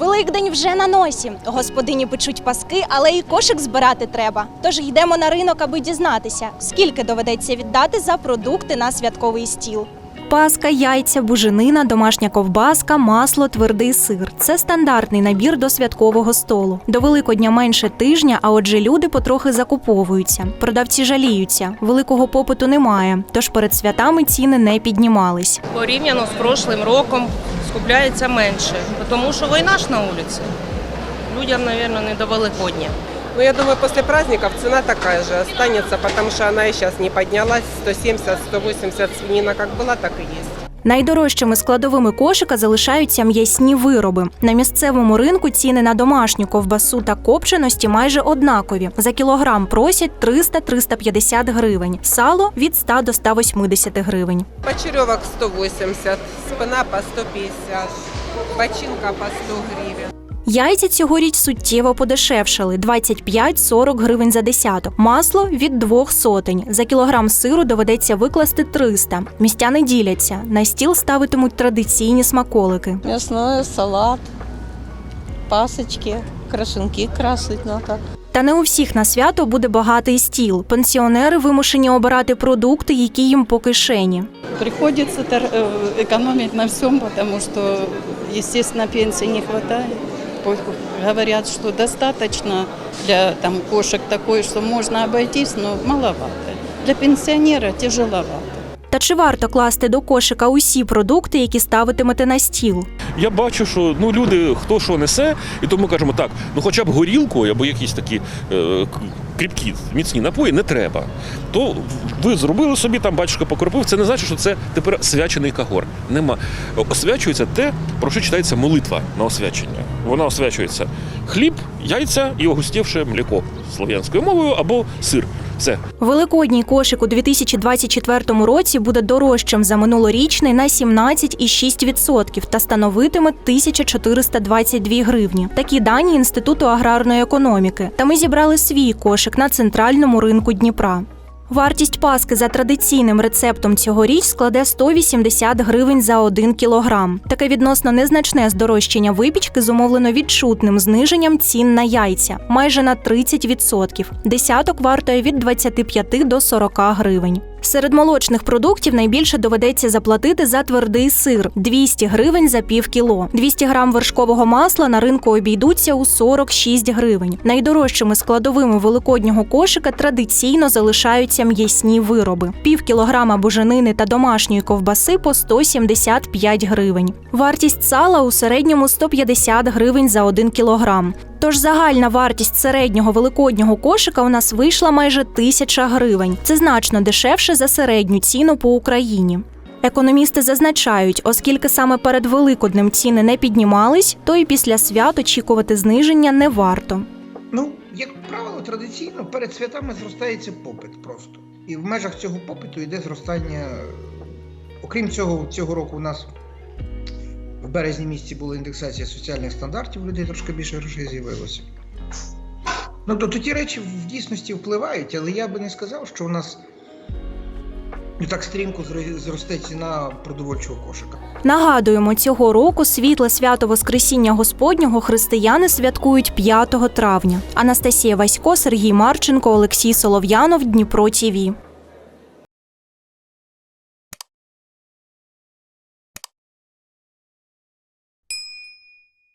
Великдень вже на носі. Господині печуть паски, але і кошик збирати треба. Тож йдемо на ринок, аби дізнатися, скільки доведеться віддати за продукти на святковий стіл. Паска, яйця, буженина, домашня ковбаска, масло, твердий сир це стандартний набір до святкового столу. До Великодня менше тижня, а отже, люди потрохи закуповуються. Продавці жаліються, великого попиту немає, тож перед святами ціни не піднімались. порівняно з прошлим роком скупляється менше, тому що війна ж на вулиці. Людям, мабуть, не до Великодня. Ну, я думаю, после праздников цена такая же останется, потому что она и сейчас не поднялась. 170-180 свинина как была, так и есть. Найдорожчими складовими кошика залишаються м'ясні вироби. На місцевому ринку ціни на домашню ковбасу та копченості майже однакові. За кілограм просять 300-350 гривень, сало від 100 до 180 гривень. Почеревок 180, спина по 150, бочинка по 100 гривен. Яйця цьогоріч суттєво подешевшали 25-40 гривень за десяток. Масло від двох сотень. За кілограм сиру доведеться викласти 300. Містяни діляться. На стіл ставитимуть традиційні смаколики. Мясное, салат, пасочки, крашенки красить надо. Та не у всіх на свято буде багатий стіл. Пенсіонери вимушені обирати продукти, які їм по кишені. Приходится тор- э, на всем, потому что, естественно, пенсии не хватает. Говорят, что достаточно для там, кошек такой, что можно обойтись, но маловато. Для пенсионера тяжеловато. Та чи варто класти до кошика усі продукти, які ставитимете на стіл? Я бачу, що ну люди хто що несе, і тому кажемо так, ну хоча б горілку або якісь такі е, кріпкі, міцні напої не треба. То ви зробили собі там, батюшка покропив. Це не значить, що це тепер свячений кагор. Нема. Освячується те, про що читається молитва на освячення. Вона освячується хліб, яйця і огустівше мліко слов'янською мовою або сир. Все. Великодній кошик у 2024 році буде дорожчим за минулорічний на 17,6% та становитиме 1422 гривні. Такі дані Інституту аграрної економіки. Та ми зібрали свій кошик на центральному ринку Дніпра. Вартість паски за традиційним рецептом цьогоріч складе 180 гривень за 1 кілограм. Таке відносно незначне здорожчання випічки зумовлено відчутним зниженням цін на яйця майже на 30%. Десяток вартує від 25 до 40 гривень. Серед молочних продуктів найбільше доведеться заплатити за твердий сир 200 гривень за пів кіло. 200 грам вершкового масла на ринку обійдуться у 46 гривень. Найдорожчими складовими великоднього кошика традиційно залишаються м'ясні вироби: пів кілограма буженини та домашньої ковбаси по 175 гривень. Вартість сала у середньому 150 гривень за 1 кілограм. Тож загальна вартість середнього великоднього кошика у нас вийшла майже тисяча гривень. Це значно дешевше за середню ціну по Україні. Економісти зазначають, оскільки саме перед Великоднем ціни не піднімались, то і після свят очікувати зниження не варто. Ну, як правило, традиційно перед святами зростається попит просто. І в межах цього попиту йде зростання. Окрім цього, цього року у нас березні місяці була індексація соціальних стандартів, людей трошки більше грошей з'явилося. Ну, тобто ті речі в дійсності впливають, але я би не сказав, що у нас ну, так стрімко зросте ціна продовольчого кошика. Нагадуємо, цього року світле свято Воскресіння Господнього християни святкують 5 травня. Анастасія Васько, Сергій Марченко, Олексій Солов'янов, Дніпро ТІВІ.